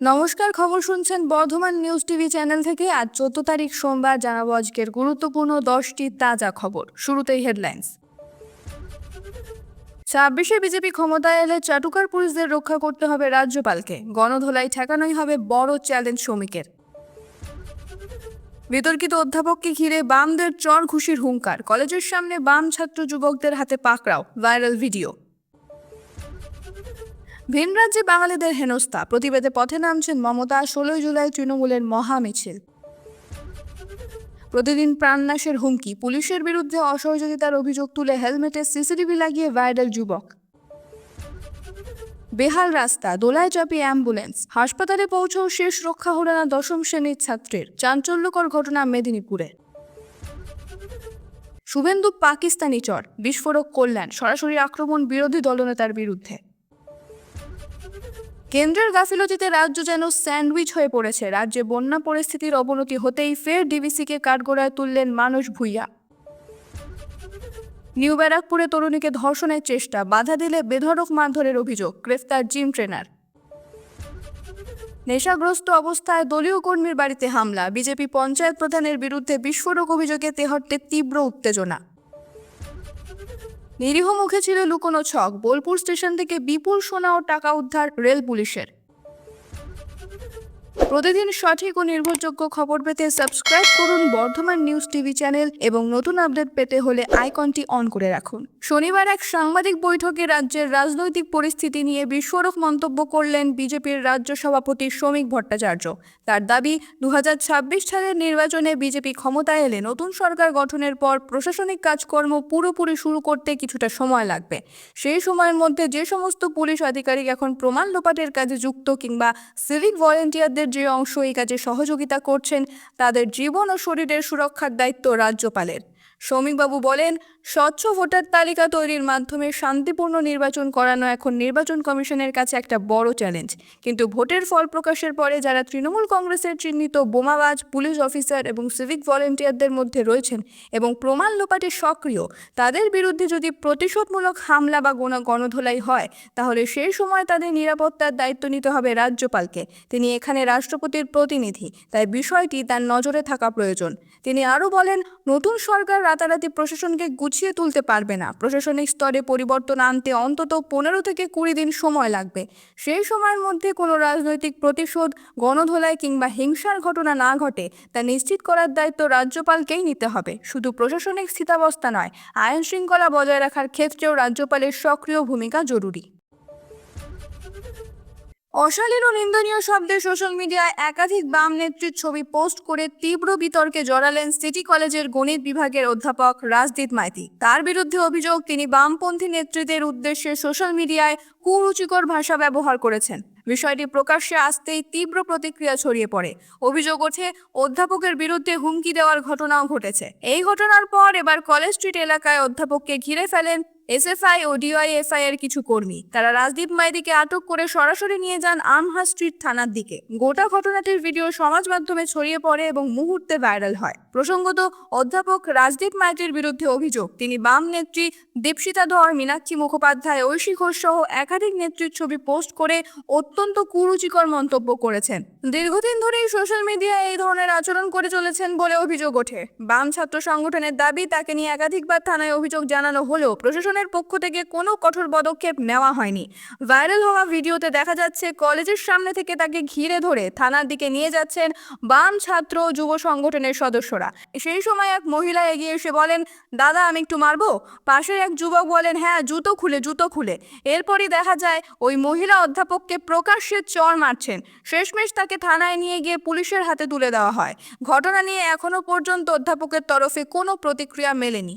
নমস্কার, খবর শুনছেন বর্ধমান নিউজ টিভি চ্যানেল থেকে। আজ চোদ্দ তারিখ সোমবার জানাব আজকের গুরুত্বপূর্ণ দশটি তাজা খবর। শুরুতেই হেডলাইন্স। ছাব্বিশে বিজেপি ক্ষমতায় এলে চাটুকার পুলিশদের রক্ষা করতে হবে রাজ্যপালকে। গণধোলাই ঠেকানোই হবে বড় চ্যালেঞ্জ শ্রমিকের। বিতর্কিত অধ্যাপককে ঘিরে বামদের চর ঘুষির হুঙ্কার। কলেজের সামনে বাম ছাত্র যুবকদের হাতে পাকড়াও, ভাইরাল ভিডিও। ভিন রাজ্যে বাঙালিদের হেনস্থা। প্রতিবাদে পথে নামছেন মমতা, ষোলোই জুলাই তৃণমূলের মহা মিছিল প্রতিদিন প্রাণনাশের হুমকি। পুলিশের বিরুদ্ধে অসহযোগিতার অভিযোগ তুলে হেলমেটে সিসিটিভি লাগিয়ে ভাইরাল যুবক। বেহাল রাস্তা, দোলায় চাপি অ্যাম্বুলেন্স। হাসপাতালে পৌঁছেও শেষ রক্ষা হলো না দশম শ্রেণির ছাত্রের। চাঞ্চল্যকর ঘটনা মেদিনীপুরে। শুভেন্দু পাকিস্তানি চর, বিস্ফোরক কল্যাণ, সরাসরি আক্রমণ বিরোধী দলনেতার বিরুদ্ধে। কেন্দ্রের গাফিলতিতে রাজ্য যেন স্যান্ডউইচ হয়ে পড়েছে। রাজ্যে বন্যা পরিস্থিতির অবনতি হতেই ফের ডিভিসিকে কাঠগড়ায় তুললেন মানুষ ভুইয়া। নিউ ব্যারাকপুরে তরুণীকে ধর্ষণের চেষ্টা, বাধা দিলে বেধড়ক মারধরের অভিযোগ, গ্রেফতার জিম ট্রেনার। নেশাগ্রস্ত অবস্থায় দলীয় কর্মীর বাড়িতে হামলা, বিজেপি পঞ্চায়েত প্রধানের বিরুদ্ধে বিস্ফোরক অভিযোগে তেহট্টে তীব্র উত্তেজনা। নিরীহ মুখে ছিল লুকোনো ছক, বোলপুর স্টেশন থেকে বিপুল সোনা ও টাকা উদ্ধার রেল পুলিশের। প্রতিদিন সঠিক ও নির্ভরযোগ্য খবর পেতে সাবস্ক্রাইব করুন বর্ধমান নিউজ টিভি চ্যানেল এবং নতুন আপডেট পেতে হলে আইকনটি অন করে রাখুন। শনিবার এক সাংবাদিক বৈঠকে রাজ্যের রাজনৈতিক পরিস্থিতি নিয়ে বিস্ফোরক মন্তব্য করলেন বিজেপির রাজ্য সভাপতি শ্রমিক ভট্টাচার্য। তার দাবি, দুহাজার ছাব্বিশ সালের নির্বাচনে বিজেপি ক্ষমতায় এলে নতুন সরকার গঠনের পর প্রশাসনিক কাজকর্ম পুরোপুরি শুরু করতে কিছুটা সময় লাগবে। সেই সময়ের মধ্যে যে সমস্ত পুলিশ আধিকারিক এখন প্রমাণ লোপাটের কাজে যুক্ত কিংবা সিভিক ভলেন্টিয়ারদের যে অংশ এই কাজে সহযোগিতা করছেন তাদের জীবন ও শরীরের সুরক্ষার দায়িত্ব রাজ্যপালের। শ্রমিকবাবু বলেন, স্বচ্ছ ভোটার তালিকা তৈরির মাধ্যমে শান্তিপূর্ণ নির্বাচন করানো এখন নির্বাচন কমিশনের কাছে একটা বড় চ্যালেঞ্জ। কিন্তু ভোটের ফল প্রকাশের পরে যারা তৃণমূল কংগ্রেসের চিহ্নিত বোমাবাজ, পুলিশ অফিসার এবং সিভিক ভলেন্টিয়ারদের মধ্যে রয়েছেন এবং প্রমাণ লোপাটে সক্রিয়, তাদের বিরুদ্ধে যদি প্রতিশোধমূলক হামলা বা গণ গণধোলাই হয়, তাহলে সেই সময় তাদের নিরাপত্তার দায়িত্ব নিতে হবে রাজ্যপালকে। তিনি এখানে রাষ্ট্রপতির প্রতিনিধি, তাই বিষয়টি তার নজরে থাকা প্রয়োজন। তিনি আরও বলেন নতুন সরকার রাতারাতি প্রশাসনকে গুছিয়ে তুলতে পারবে না। প্রশাসনিক স্তরে পরিবর্তন আনতে অন্তত পনেরো থেকে কুড়ি দিন সময় লাগবে। সেই সময়ের মধ্যে কোনো রাজনৈতিক প্রতিশোধ, গণধোলাই কিংবা হিংসার ঘটনা না ঘটে, তা নিশ্চিত করার দায়িত্ব রাজ্যপালকেই নিতে হবে। শুধু প্রশাসনিক স্থিতাবস্থা নয় আইন শৃঙ্খলা বজায় রাখার ক্ষেত্রেও রাজ্যপালের সক্রিয় ভূমিকা জরুরি। অশালীন ও নিন্দনীয় শব্দে সোশ্যাল মিডিয়ায় একাধিক বাম নেত্রীর ছবি পোস্ট করে তীব্র বিতর্কে জড়ালেন সিটি কলেজের গণিত বিভাগের অধ্যাপক রাজদীপ মাইতি। তার বিরুদ্ধে অভিযোগ, তিনি বামপন্থী নেতৃত্বের উদ্দেশ্যে সোশ্যাল মিডিয়ায় কুরুচিকর ভাষা ব্যবহার করেছেন। বিষয়টি প্রকাশ্যে আসতেই তীব্র প্রতিক্রিয়া ছড়িয়ে পড়ে। অভিযোগ ওঠে, অধ্যাপকের বিরুদ্ধে হুমকি দেওয়ার ঘটনাও ঘটেছে। এই ঘটনার পর এবার কলেজ স্ট্রিট এলাকায় অধ্যাপককে ঘিরে ফেলেন এসএফআই ও ডিওয়াইএফআই এর কিছু কর্মী। তারা রাজদীপ মাইদিকে আটক করে সরাসরি নিয়ে যান আমহা স্ট্রিট থানার দিকে। গোটা ঘটনাটির ভিডিও সমাজ মাধ্যমে ছড়িয়ে পড়ে এবং মুহূর্তে ভাইরাল হয়। প্রসঙ্গত, অধ্যাপক রাজদীপ মাইতির বিরুদ্ধে অভিযোগ, তিনি বাম নেত্রী দীপশিতা ধর, মীনাক্ষী মুখোপাধ্যায়, ঐশী ঘোষ সহ একাধিক নেত্রীর ছবি পোস্ট করে অত্যন্ত কুরুচিকর মন্তব্য করেছেন। দীর্ঘদিন ধরেই সোশ্যাল মিডিয়ায় এই ধরনের আচরণ করে চলেছেন বলে অভিযোগ ওঠে। বাম ছাত্র সংগঠনের দাবি, তাকে নিয়ে একাধিকবার থানায় অভিযোগ জানানো হলেও প্রশাসনের পক্ষ থেকে কোনো কঠোর পদক্ষেপ নেওয়া হয়নি। ভাইরাল হওয়া ভিডিওতে দেখা যাচ্ছে, কলেজের সামনে থেকে তাকে ঘিরে ধরে থানার দিকে নিয়ে যাচ্ছেন বাম ছাত্র যুব সংগঠনের সদস্যরা। সেই সময় এক মহিলা এগিয়ে এসে বলেন, দাদা, আমি একটু মারবো? পাশের এক যুবক বলেন হ্যাঁ জুতো খুলে জুতো খুলে। এরপরই দেখা যায়, ওই মহিলা অধ্যাপককে প্রকাশ্যে চর মারছেন। শেষমেশ তাকে থানায় নিয়ে গিয়ে পুলিশের হাতে তুলে দেওয়া হয়। ঘটনা নিয়ে এখনও পর্যন্ত অধ্যাপকের তরফে কোনো প্রতিক্রিয়া মেলেনি।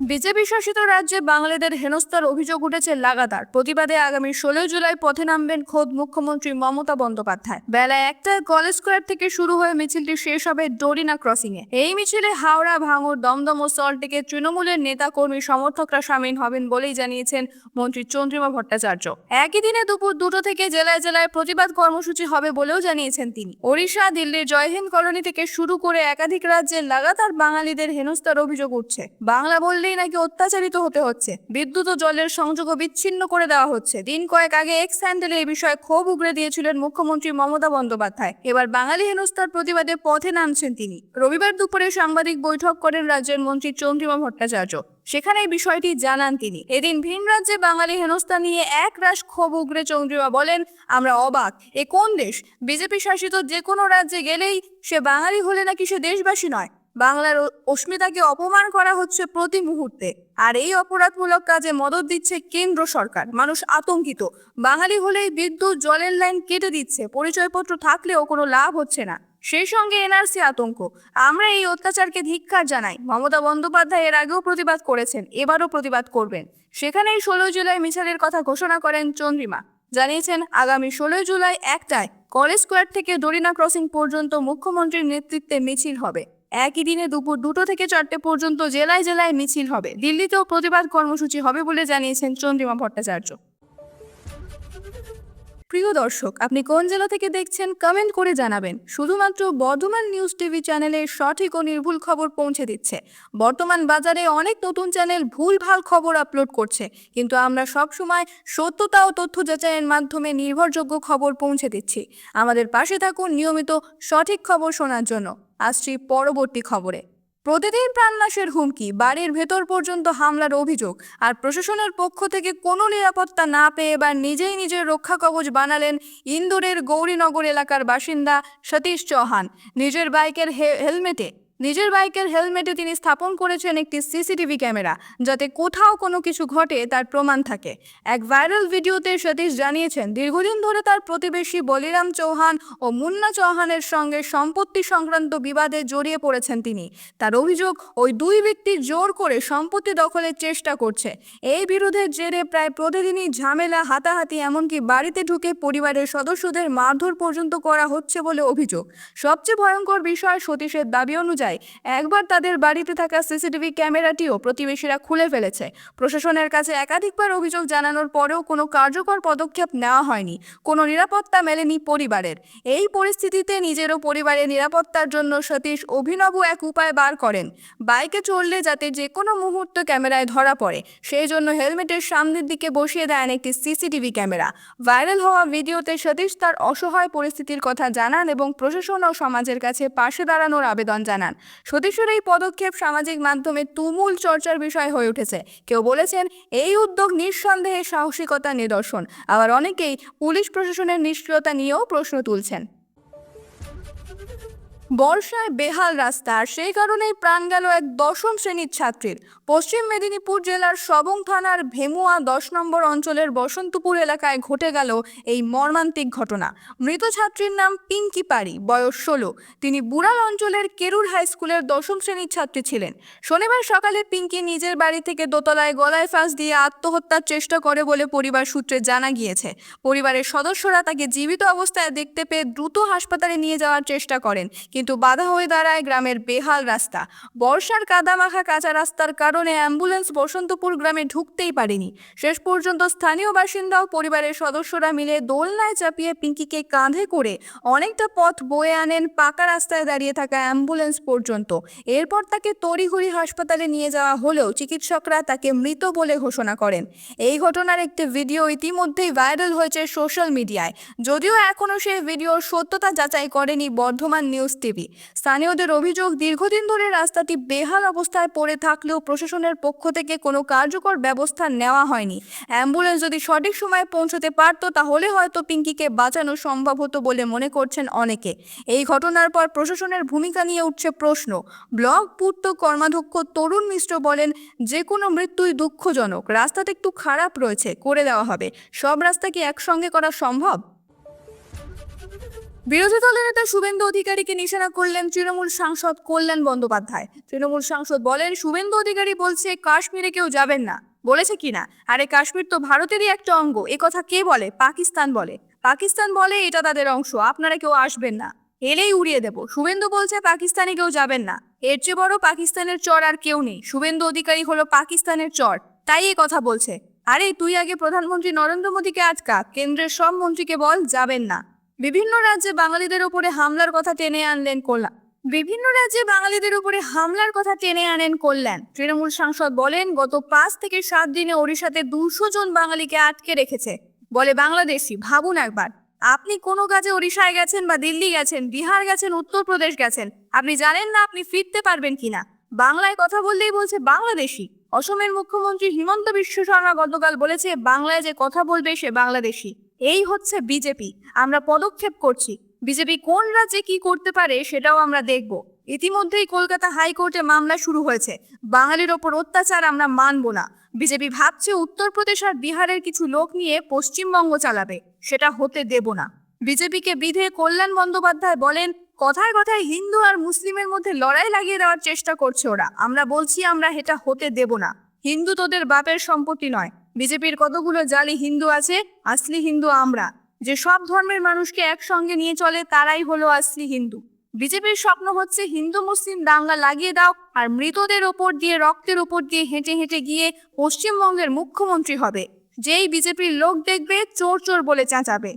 বিজেপি শাসিত রাজ্যে বাঙালিদের হেনস্থার অভিযোগ উঠেছে লাগাতার। প্রতিবাদে আগামী ষোলোই জুলাই পথে নামবেন খোদ মুখ্যমন্ত্রী মমতা বন্দ্যোপাধ্যায়। বেলা একটায় কলেজ স্কোয়ার থেকে শুরু হয়ে মিছিলটি শেষ হবে ডোরিনা ক্রসিং এ এই মিছিলে হাওড়া, ভাঙড়, দমদম ও সল্টলেকের তৃণমূলের নেতা কর্মী সমর্থকরা সামিল হবেন বলেই জানিয়েছেন মন্ত্রী চন্দ্রিমা ভট্টাচার্য। একই দিনে দুপুর দুটো থেকে জেলায় জেলায় প্রতিবাদ কর্মসূচি হবে বলেও জানিয়েছেন তিনি। ওড়িশা, দিল্লির জয়হিন্দ কলোনি থেকে শুরু করে একাধিক রাজ্যে লাগাতার বাঙালিদের হেনস্থার অভিযোগ উঠছে। বাংলা বললে গেলেই নাকি অত্যাচারিত হতে হচ্ছে। বিদ্যুৎ ও জলের সংযোগও বিচ্ছিন্ন করে দেওয়া হচ্ছে। দিন কয়েক আগে এক্স হ্যান্ডেলে এই বিষয়ে ক্ষোভ উগড়ে দিয়েছিলেন মুখ্যমন্ত্রী মমতা বন্দ্যোপাধ্যায়। এবার বাঙালি হেনস্থার প্রতিবাদে পথে নামছেন তিনি। রবিবার দুপুরে সাংবাদিক বৈঠক করেন রাজ্যের মন্ত্রী চন্দ্রিমা ভট্টাচার্য। সেখানে এই বিষয়টি জানান তিনি। এদিন ভিন রাজ্যে বাঙালি হেনস্থা নিয়ে এক রাশ ক্ষোভ উগড়ে চন্দ্রিমা বলেন, আমরা অবাক। এ কোন দেশ? বিজেপি শাসিত যে কোনো রাজ্যে গেলেই সে বাঙালি হলে নাকি সে দেশবাসী নয়। বাংলার অস্মিতাকে অপমান করা হচ্ছে প্রতি মুহূর্তে। আর এই অপরাধমূলক কাজে মদত দিচ্ছে কেন্দ্র সরকার। মানুষ আতঙ্কিত। বাঙালি হলেই বিদ্যুৎ, জলের লাইন কেটে দিচ্ছে। পরিচয়পত্র থাকলেও কোনো লাভ হচ্ছে না। সেই সঙ্গে এনআরসি আতঙ্ক। আমরা এই অত্যাচারকে ধিক্কার জানাই। মমতা বন্দ্যোপাধ্যায় এর আগেও প্রতিবাদ করেছেন। এবারও প্রতিবাদ করবেন। সেখানেই ষোলো জুলাই মিছিলের কথা ঘোষণা করেন চন্দ্রিমা। জানিয়েছেন, আগামী ষোলোই জুলাই একটায় কলেজ স্কোয়ার থেকে দরিনা ক্রসিং পর্যন্ত মুখ্যমন্ত্রীর নেতৃত্বে মিছিল হবে। একই দিনে দুপুর দুটো থেকে চারটে পর্যন্ত জেলায় জেলায় মিছিল হবে। দিল্লিতেও প্রতিবাদ কর্মসূচি হবে বলে জানিয়েছেন চন্দ্রিমা ভট্টাচার্য। প্রিয় দর্শক, আপনি কোন জেলা থেকে দেখছেন কমেন্ট করে জানাবেন। শুধুমাত্র বর্ধমান নিউজ টিভি চ্যানেলে সঠিক ও নির্ভুল খবর পৌঁছে দিচ্ছে। বর্তমান বাজারে অনেক নতুন চ্যানেল ভুলভাল খবর আপলোড করছে। কিন্তু আমরা সব সময় সত্যতা ও তথ্য যাচাইয়ের মাধ্যমে নির্ভরযোগ্য খবর পৌঁছে দিচ্ছি। আমাদের পাশে থাকুন নিয়মিত সঠিক খবর শোনার জন্য। আসছি পরবর্তী খবরে। প্রতিদিন প্রাণনাশের হুমকি, বাড়ির ভেতর পর্যন্ত হামলার অভিযোগ, আর প্রশাসনের পক্ষ থেকে কোনো নিরাপত্তা না পেয়ে এবার নিজেই নিজের রক্ষা কবচ বানালেন ইন্দোরের গৌরীনগর এলাকার বাসিন্দা সতীশ চৌহান। নিজের বাইকের হেলমেটে নিজের বাইকের হেলমেটে তিনি স্থাপন করেছেন একটি সিসিটিভি ক্যামেরা, যাতে কোথাও কোনো কিছু ঘটে তার প্রমাণ থাকে। এক ভাইরাল ভিডিওতে সতীশ জানিয়েছেন, দীর্ঘদিন ধরে তার প্রতিবেশী বলিরাম চৌহান ও মুন্না চৌহানের সঙ্গে সম্পত্তি সংক্রান্ত বিবাদে জড়িয়ে পড়েছেন তিনি। তার অভিযোগ, ওই দুই ব্যক্তি জোর করে সম্পত্তি দখলের চেষ্টা করছে। এই বিরোধের জেরে প্রায় প্রতিদিনই ঝামেলা, হাতাহাতি, এমনকি বাড়িতে ঢুকে পরিবারের সদস্যদের মারধর পর্যন্ত করা হচ্ছে বলে অভিযোগ। সবচেয়ে ভয়ঙ্কর বিষয় সতীশের দাবি অনুযায়ী একবার তাদের বাড়িতে থাকা সিসিটিভি ক্যামেরাটিও প্রতিবেশীরা খুলে ফেলেছে। প্রশাসনের কাছে একাধিকবার অভিযোগ জানানোর পরেও কোনো কার্যকর পদক্ষেপ নেওয়া হয়নি। কোনো নিরাপত্তা মেলেনি পরিবারের। এই পরিস্থিতিতে নিজেরও পরিবারের নিরাপত্তার জন্য সতীশ অভিনব এক উপায় বার করেন। বাইকে চললে যাতে যে কোনো মুহূর্ত ক্যামেরায় ধরা পড়ে, সেই জন্য হেলমেটের সামনের দিকে বসিয়ে দেন একটি সিসিটিভি ক্যামেরা। ভাইরাল হওয়া ভিডিওতে সতীশ তার অসহায় পরিস্থিতির কথা জানান এবং প্রশাসন ও সমাজের কাছে পাশে দাঁড়ানোর আবেদন জানান। সতীশের এই পদক্ষেপ সামাজিক মাধ্যমে তুমুল চর্চার বিষয় হয়ে উঠেছে। কেউ বলেছেন, এই উদ্যোগ নিঃসন্দেহে সাহসিকতা নিদর্শন। আবার অনেকেই পুলিশ প্রশাসনের নিষ্ক্রিয়তা নিয়েও প্রশ্ন তুলছেন। বর্ষায় বেহাল রাস্তা সেই কারণেই প্রাণ গেল এক দশম শ্রেণির ছাত্রীর। পশ্চিম মেদিনীপুর জেলার সবং থানার ভেমুয়া দশ নম্বর অঞ্চলের বসন্তপুর এলাকায় ঘটে গেল এই মর্মান্তিক ঘটনা। মৃত ছাত্রীর নাম পিঙ্কি পারি বয়স ষোলো। তিনি বুড়াল অঞ্চলের কেরুর হাই স্কুলের দশম শ্রেণির ছাত্রী ছিলেন। শনিবার সকালে পিঙ্কি নিজের বাড়ি থেকে দোতলায় গলায় ফাঁস দিয়ে আত্মহত্যার চেষ্টা করে বলে পরিবার সূত্রে জানা গিয়েছে। পরিবারের সদস্যরা তাকে জীবিত অবস্থায় দেখতে পেয়ে দ্রুত হাসপাতালে নিয়ে যাওয়ার চেষ্টা করেন কিন্তু বাধা হয়ে দাঁড়ায় গ্রামের বেহাল রাস্তা। বর্ষার কাদামাখা কাঁচা রাস্তার কারণে অ্যাম্বুলেন্স বসন্তপুর গ্রামে ঢুকতেই পারেনি। শেষ পর্যন্ত স্থানীয় বাসিন্দা ও পরিবারের সদস্যরা মিলে দোলনায় চাপিয়ে পিঙ্কিকে কাঁধে করে অনেকটা পথ বয়ে আনেন পাকা রাস্তায় দাঁড়িয়ে থাকা অ্যাম্বুলেন্স পর্যন্ত। এরপর তাকে তড়িঘড়ি হাসপাতালে নিয়ে যাওয়া হলেও চিকিৎসকরা তাকে মৃত বলে ঘোষণা করেন। এই ঘটনার একটি ভিডিও ইতিমধ্যেই ভাইরাল হয়েছে সোশ্যাল মিডিয়ায়। যদিও এখনও সেই ভিডিওর সত্যতা যাচাই করেনি বর্ধমান নিউজ টিভি স্থানীয়দের অভিযোগ, দীর্ঘদিন ধরে রাস্তাটি বেহাল অবস্থায় পড়ে থাকলেও প্রশাসনের পক্ষ থেকে কোনো কার্যকর ব্যবস্থা নেওয়া হয়নি। অ্যাম্বুলেন্স যদি সঠিক সময়ে পৌঁছতে পারত, তাহলে হয়তো পিঙ্কিকে বাঁচানো সম্ভব হতো বলে মনে করছেন অনেকে। এই ঘটনার পর প্রশাসনের ভূমিকা নিয়ে উঠছে প্রশ্ন। ব্লক পূর্ত কর্মাধ্যক্ষ তরুণ মিশ্র বলেন যে কোনো মৃত্যুই দুঃখজনক। রাস্তাটা একটু খারাপ রয়েছে, করে দেওয়া হবে। সব রাস্তা কি একসঙ্গে করা সম্ভব? বিরোধী দলের নেতা শুভেন্দু অধিকারীকে নিশানা করলেন তৃণমূল সাংসদ কল্যাণ বন্দ্যোপাধ্যায়। তৃণমূল সাংসদ বলেন, শুভেন্দু অধিকারী বলছে, কাশ্মীরে কেউ যাবেন না। বলেছে কিনা আরে, কাশ্মীর তো ভারতেরই একটা অঙ্গ। এ কথা কে বলে? পাকিস্তান বলে। পাকিস্তান বলে, এটা তাদের অংশ, আপনারা কেউ আসবেন না। এলেই উড়িয়ে দেব। শুভেন্দু বলছে, পাকিস্তানে কেউ যাবেন না। এর চেয়ে বড় পাকিস্তানের চর আর কেউ নেই। শুভেন্দু অধিকারী হলো পাকিস্তানের চর। তাই এ কথা বলছে। আরে, তুই আগে প্রধানমন্ত্রী নরেন্দ্র মোদীকে আজকা কেন্দ্রের সব মন্ত্রীকে বল, যাবেন না। বিভিন্ন রাজ্যে বাঙালিদের ওপরে হামলার কথা টেনে আনলেন কল্যাণ। বিভিন্ন রাজ্যে বাঙালিদের উপরে হামলার কথা টেনে আনেন কল্যাণ। তৃণমূল সাংসদ বলেন, গত পাঁচ থেকে সাত দিনে ওড়িশাতে দুশো জন বাঙালিকে আটকে রেখেছে। বলে বাংলাদেশি, ভাবুন একবার, আপনি কোনো কাজে ওড়িশায় গেছেন বা দিল্লি গেছেন, বিহার গেছেন, উত্তরপ্রদেশ গেছেন, আপনি জানেন না আপনি ফিরতে পারবেন কিনা? বাংলায় কথা বললেই বলছে বাংলাদেশি। অসমের মুখ্যমন্ত্রী হিমন্ত বিশ্ব শর্মা গতকাল বলেছে, বাংলায় যে কথা বলবে সে বাংলাদেশি। এই হচ্ছে বিজেপি। আমরা পদক্ষেপ করছি। বিজেপি কোন রাজ্যে কি করতে পারে সেটাও আমরা দেখব। ইতিমধ্যেই কলকাতা হাইকোর্টে মামলা শুরু হয়েছে। বাঙালির ওপর অত্যাচার আমরা মানব না। বিজেপি ভাবছে উত্তরপ্রদেশ আর বিহারের কিছু লোক নিয়ে পশ্চিমবঙ্গ চালাবে। সেটা হতে দেব না। বিজেপিকে বিধে কল্যাণ বন্দ্যোপাধ্যায় বলেন, কথায় কথায় হিন্দু আর মুসলিমের মধ্যে লড়াই লাগিয়ে দেওয়ার চেষ্টা করছে ওরা। আমরা বলছি আমরা এটা হতে দেব না। হিন্দু তোদের বাপের সম্পত্তি নয়। বিজেপির কতগুলো জালি হিন্দু আছে, আসলি হিন্দু আমরা। যে সব ধর্মের মানুষকে একসঙ্গে নিয়ে চলে, তারাই হলো আসলি হিন্দু। বিজেপির স্বপ্ন হচ্ছে হিন্দু, মুসলিম, দাঙ্গা লাগিয়ে দাও আর মৃতদের ওপর দিয়ে, রক্তের ওপর দিয়ে হেঁটে হেঁটে গিয়ে পশ্চিমবঙ্গের মুখ্যমন্ত্রী হবে। যেই বিজেপির লোক দেখবে, চোর চোর বলে চেঁচাবে।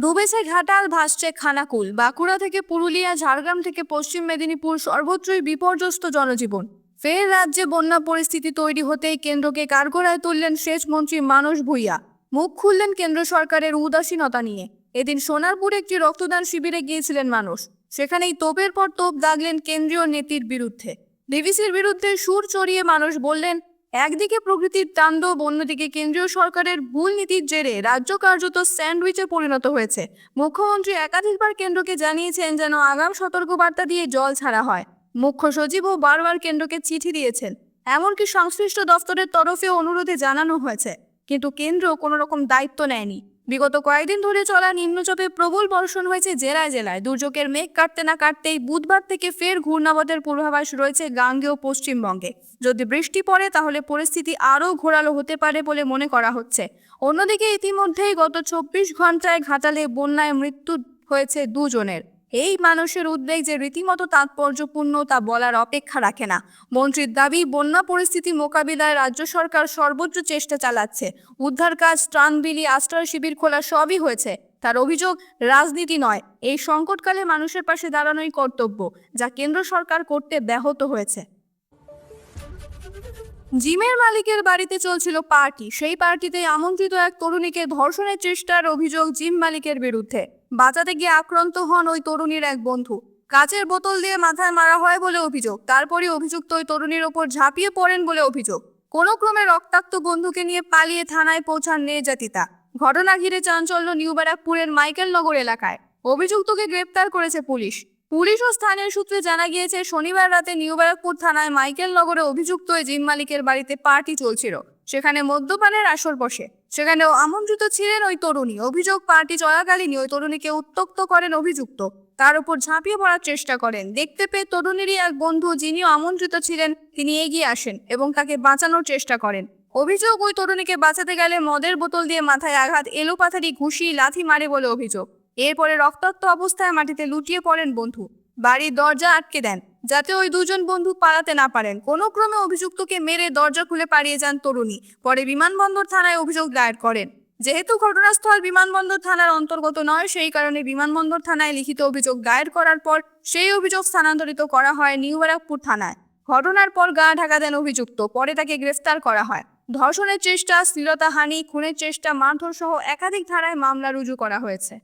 ডুবেছে ঘাটাল, ভাসছে খানাকুল, বাঁকুড়া থেকে পুরুলিয়া, ঝাড়গ্রাম থেকে পশ্চিম মেদিনীপুর সর্বত্রই বিপর্যস্ত জনজীবন। ফের রাজ্যে বন্যা পরিস্থিতি তৈরি হতেই কেন্দ্রকে কারগড়ায় তুললেন সেচ মন্ত্রী মানস ভূঁইয়া। মুখ খুললেন কেন্দ্র সরকারের উদাসীনতা নিয়ে। এদিন সোনারপুরে একটি রক্তদান শিবিরে গিয়েছিলেন মানুষ সেখানেই তোপের পর তোপ দাগলেন কেন্দ্রীয় নেতির বিরুদ্ধে। ডিভিসির বিরুদ্ধে সুর চড়িয়ে মানুষ বললেন, একদিকে প্রকৃতির তাণ্ডব, অন্যদিকে কেন্দ্রীয় সরকারের ভুল নীতির জেরে রাজ্য কার্যত স্যান্ডউইচে পরিণত হয়েছে। মুখ্যমন্ত্রী একাধিকবার কেন্দ্রকে জানিয়েছেন যেন আগাম সতর্কবার্তা দিয়ে জল ছাড়া হয়। মুখ্য সচিবও বারবার কেন্দ্রকে চিঠি দিয়েছেন। এমনকি সংশ্লিষ্ট দফতরের তরফে অনুরোধে জানানো হয়েছে। কিন্তু কেন্দ্র কোনো রকম দায়িত্ব নেয়নি। বিগত কয়েকদিন ধরে চলা নিম্নচাপে প্রবল বর্ষণ হয়েছে জেলায় জেলায়। দুর্যোগের মেঘ কাটতে না কাটতেই বুধবার থেকে ফের ঘূর্ণাবতের পূর্বাভাস রয়েছে গাঙ্গেয় পশ্চিমবঙ্গে। যদি বৃষ্টি পড়ে তাহলে পরিস্থিতি আরও ঘোরালো হতে পারে বলে মনে করা হচ্ছে। অন্যদিকে ইতিমধ্যেই গত চব্বিশ ঘন্টায় ঘাটালে বন্যায় মৃত্যু হয়েছে দুজনের। এই মানুষের উদ্বেগ যে রীতিমতো তাৎপর্যপূর্ণ তা বলার অপেক্ষা রাখে না। মন্ত্রীর দাবি, বন্যা পরিস্থিতি মোকাবিলায় রাজ্য সরকার সর্বোচ্চ চেষ্টা চালাচ্ছে। উদ্ধার কাজ ত্রাণ বিলি আশ্রয় শিবির খোলা সবই হয়েছে। তার অভিযোগ, রাজনীতি নয়। এই সংকটকালে মানুষের পাশে দাঁড়ানোই কর্তব্য, যা কেন্দ্র সরকার করতে ব্যাহত হয়েছে। জিমের মালিকের বাড়িতে চলছিল পার্টি। সেই পার্টিতে আমন্ত্রিত এক তরুণীকে ধর্ষণের চেষ্টার অভিযোগ জিম মালিকের বিরুদ্ধে। বাঁচাতে গিয়ে আক্রান্ত হন ওই তরুণীর এক বন্ধু। কাচের বোতল দিয়ে মাথায় মারা হয় বলে অভিযোগ। তারপরে অভিযুক্ত ওই তরুণীর ওপর ঝাঁপিয়ে পড়েন বলে অভিযোগ। কোনো ক্রমে রক্তাক্ত বন্ধুকে নিয়ে পালিয়ে থানায় পৌঁছান নির্যাতিতা। ঘটনা ঘিরে চাঞ্চল্য নিউ ব্যারাকপুরের মাইকেল নগর এলাকায়। অভিযুক্তকে গ্রেপ্তার করেছে পুলিশ। পুলিশ ও স্থানীয় সূত্রে জানা গিয়েছে, শনিবার রাতে নিউ ব্যারাকপুর থানায় মাইকেল নগরে অভিযুক্ত ওই জিম মালিকের বাড়িতে পার্টি চলছিল। সেখানে মদ্যপানের আসর বসে। সেখানেও আমন্ত্রিত ছিলেন ওই তরুণী। অভিযোগ, পার্টি চলাকালীনই ওই তরুণীকে উত্তক্ত করেন অভিযুক্ত। তার উপর ঝাঁপিয়ে পড়ার চেষ্টা করেন। দেখতে পেয়ে তরুণীরই এক বন্ধু যিনিও আমন্ত্রিত ছিলেন, তিনি এগিয়ে আসেন এবং তাকে বাঁচানোর চেষ্টা করেন। অভিযোগ, ওই তরুণীকে বাঁচাতে গেলে মদের বোতল দিয়ে মাথায় আঘাত, এলোপাথারি, ঘুষি, লাথি মারে বলে অভিযোগ। এরপরে রক্তাক্ত অবস্থায় মাটিতে লুটিয়ে পড়েন বন্ধু। বাড়ির দরজা আটকে দেন, যাতে ওই দুজন বন্ধু পালাতে না পারেন। কোনো ক্রমে অভিযুক্তকে মেরে দরজা খুলে পালিয়ে যান তরুণী। পরে বিমানবন্দর থানায় অভিযোগ দায়ের করেন। যেহেতু ঘটনাস্থল বিমানবন্দর থানার অন্তর্গত নয়, সেই কারণে বিমানবন্দর থানায় লিখিত অভিযোগ দায়ের করার পর সেই অভিযোগ স্থানান্তরিত করা হয় নিউ ব্যারাকপুর থানায়। ঘটনার পর গা ঢাকা দেন অভিযুক্ত, পরে তাকে গ্রেফতার করা হয়। ধর্ষণের চেষ্টা শ্লীলতাহানি খুনের চেষ্টা মারধর সহ একাধিক ধারায় মামলা রুজু করা হয়েছে।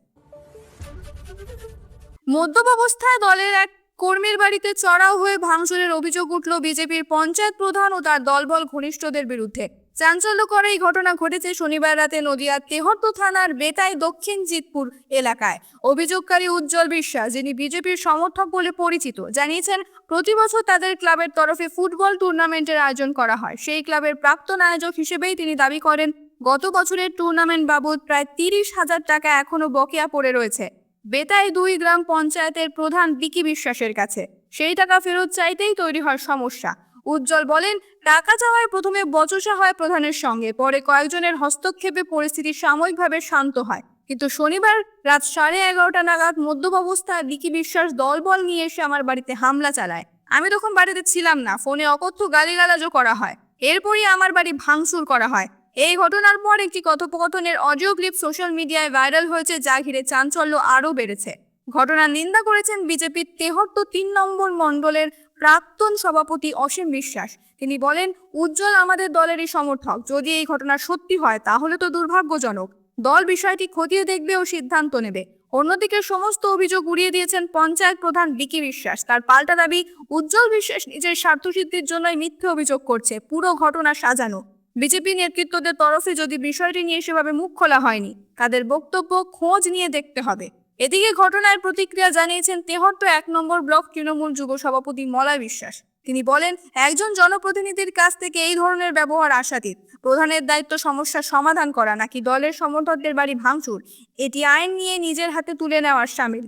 মদ্যপ অবস্থায় দলের এক কর্মীর বাড়িতে চড়াও হয়ে ভাঙচুরের অভিযোগ উঠল বিজেপির পঞ্চায়েত প্রধান ও তার দলবল ঘনিষ্ঠদের বিরুদ্ধে। চাঞ্চল্যকর এই ঘটনা ঘটেছে শনিবার রাতে নদিয়ার তেহট্ট থানার বেতাই দক্ষিণ জিতপুর এলাকায়। অভিযোগকারী উজ্জ্বল বিশ্বাস, যিনি বিজেপির সমর্থক বলে পরিচিত, জানিয়েছেন প্রতি বছর তাদের ক্লাবের তরফে ফুটবল টুর্নামেন্টের আয়োজন করা হয়। সেই ক্লাবের প্রাক্তন আয়োজক হিসেবেই তিনি দাবি করেন, গত বছরের টুর্নামেন্ট বাবদ প্রায় তিরিশ হাজার টাকা এখনও বকেয়া পড়ে রয়েছে। বেতাই দুই গ্রাম পঞ্চায়েতের প্রধান বিকি বিশ্বাসের কাছে। সেই টাকা ফেরত চাইতেই তৈরি হয় সমস্যা। উজ্জ্বল বলেন টাকা চাওয়ায় প্রথমে বচসা হয় প্রধানের সঙ্গে, পরে কয়েকজনের হস্তক্ষেপে পরিস্থিতি সাময়িকভাবে শান্ত হয়। কিন্তু শনিবার রাত সাড়ে এগারোটা নাগাদ মধ্যম অবস্থায় বিকি বিশ্বাস দলবল নিয়ে এসে আমার বাড়িতে হামলা চালায়। আমি তখন বাড়িতে ছিলাম না, ফোনে অকথ্য গালিগালাজও করা হয়। এরপরই আমার বাড়ি ভাঙচুর করা হয়। এই ঘটনার পর একটি কথোপকথনের অডিও ক্লিপ সোশ্যাল মিডিয়ায় ভাইরাল হয়েছে, যা ঘিরে চাঞ্চল্য আরও বেড়েছে। ঘটনার নিন্দা করেছেন বিজেপির তেহট্ট তিন নম্বর মণ্ডলের প্রাক্তন সভাপতি অসীম বিশ্বাস। তিনি বলেন, উজ্জ্বল আমাদের দলেরই সমর্থক। যদি এই ঘটনা সত্যি হয়, তাহলে তো দুর্ভাগ্যজনক। দল বিষয়টি খতিয়ে দেখবে ও সিদ্ধান্ত নেবে। অন্যদিকে সমস্ত অভিযোগ উড়িয়ে দিয়েছেন পঞ্চায়েত প্রধান বিকি বিশ্বাস। তার পাল্টা দাবি, উজ্জ্বল বিশ্বাস নিজের স্বার্থসিদ্ধির জন্যই মিথ্যে অভিযোগ করছে। পুরো ঘটনা সাজানো। বিজেপি নেতৃত্বদের তরফে যদি বিষয়টি নিয়ে সেভাবে মুখ খোলা হয়নি, তাদের বক্তব্য খোঁজ নিয়ে দেখতে হবে। এদিকে ঘটনার প্রতিক্রিয়া জানিয়েছেন তেহট্ট এক নম্বর ব্লক তৃণমূল যুব সভাপতি মলয় বিশ্বাস। তিনি বলেন, একজন জনপ্রতিনিধির কাছ থেকে এই ধরনের ব্যবহার আশাতীত। প্রধানের দায়িত্ব সমস্যার সমাধান করা নাকি দলের সমর্থকদের বাড়ি ভাঙচুর? এটি আইন নিয়ে নিজের হাতে তুলে নেওয়ার সামিল।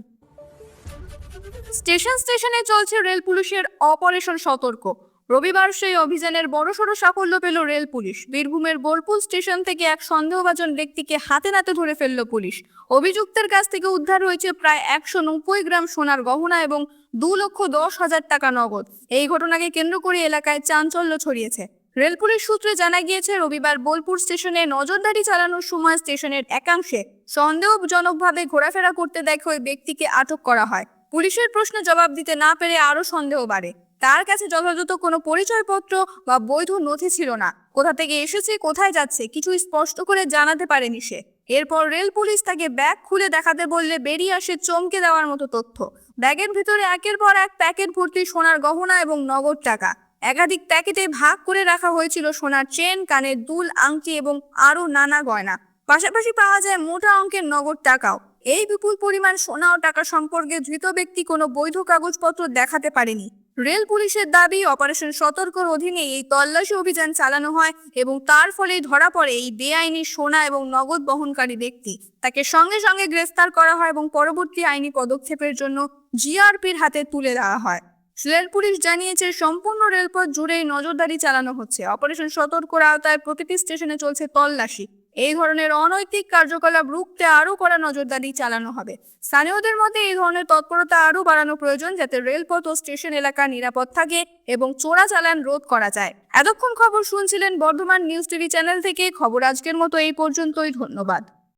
স্টেশন স্টেশনে চলছে রেল পুলিশের অপারেশন সতর্ক। রবিবার সেই অভিযানের বড়সড় সাফল্য পেল রেল পুলিশ। বীরভূমের বোলপুর স্টেশন থেকে এক সন্দেহভাজন ব্যক্তিকে হাতে নাতে ধরে ফেলল পুলিশ। অভিযুক্তের কাছ থেকে উদ্ধার হয়েছে প্রায় একশো নব্বই গ্রাম সোনার গহনা এবং দু লক্ষ দশ হাজার টাকা নগদ। এই ঘটনাকে কেন্দ্র করে এলাকায় চাঞ্চল্য ছড়িয়েছে। রেল পুলিশ সূত্রে জানা গিয়েছে, রবিবার বোলপুর স্টেশনে নজরদারি চালানোর সময় স্টেশনের একাংশে সন্দেহজনকভাবে ঘোরাফেরা করতে দেখে ওই ব্যক্তিকে আটক করা হয়। পুলিশের প্রশ্ন জবাব দিতে না পেরে আরও সন্দেহ বাড়ে। তার কাছে যথাযথ কোনো পরিচয়পত্র বা বৈধ নথি ছিল না। কোথা থেকে এসেছে, কোথায় যাচ্ছে, কিছু স্পষ্ট করে জানাতে পারেনি সে। এরপর রেল পুলিশ তাকে ব্যাগ খুলে দেখাতে বললে বেরিয়ে আসে চমকে দেওয়ার মতো তথ্য। ব্যাগের ভিতরে একের পর এক প্যাকেট ভর্তি সোনার গহনা এবং নগদ টাকা। একাধিক প্যাকেটে ভাগ করে রাখা হয়েছিল সোনার চেন, কানের দুল, আংটি এবং আরও নানা গয়না। পাশাপাশি পাওয়া যায় মোটা অঙ্কের নগদ টাকাও। এই বিপুল পরিমাণ সোনা ও টাকা সম্পর্কে ধৃত ব্যক্তি কোনো বৈধ কাগজপত্র দেখাতে পারেনি। রেল পুলিশের দাবি, অপারেশন সতর্কর অধীনে এই তল্লাশি অভিযান চালানো হয় এবং তার ফলেই ধরা পড়ে এই বেআইনি সোনা এবং নগদ বহনকারী ব্যক্তি। তাকে সঙ্গে সঙ্গে গ্রেফতার করা হয় এবং পরবর্তী আইনি পদক্ষেপের জন্য জিআরপির হাতে তুলে দেওয়া হয়। রেল পুলিশ জানিয়েছে, সম্পূর্ণ রেলপথ জুড়েই নজরদারি চালানো হচ্ছে। অপারেশন সতর্কর আওতায় প্রতিটি স্টেশনে চলছে তল্লাশি। এই ধরনের অনৈতিক কার্যকলাপ রুখতে আরও কড়া নজরদারি চালানো হবে। স্থানীয়দের মধ্যে এই ধরনের তৎপরতা আরও বাড়ানো প্রয়োজন যাতে রেলপথ ও স্টেশন এলাকা নিরাপদ থাকে এবং চোরাচালান রোধ করা যায়। এতক্ষণ খবর শুনছিলেন বর্ধমান নিউজ টিভি চ্যানেল থেকে। খবর আজকের মতো এই পর্যন্তই। ধন্যবাদ।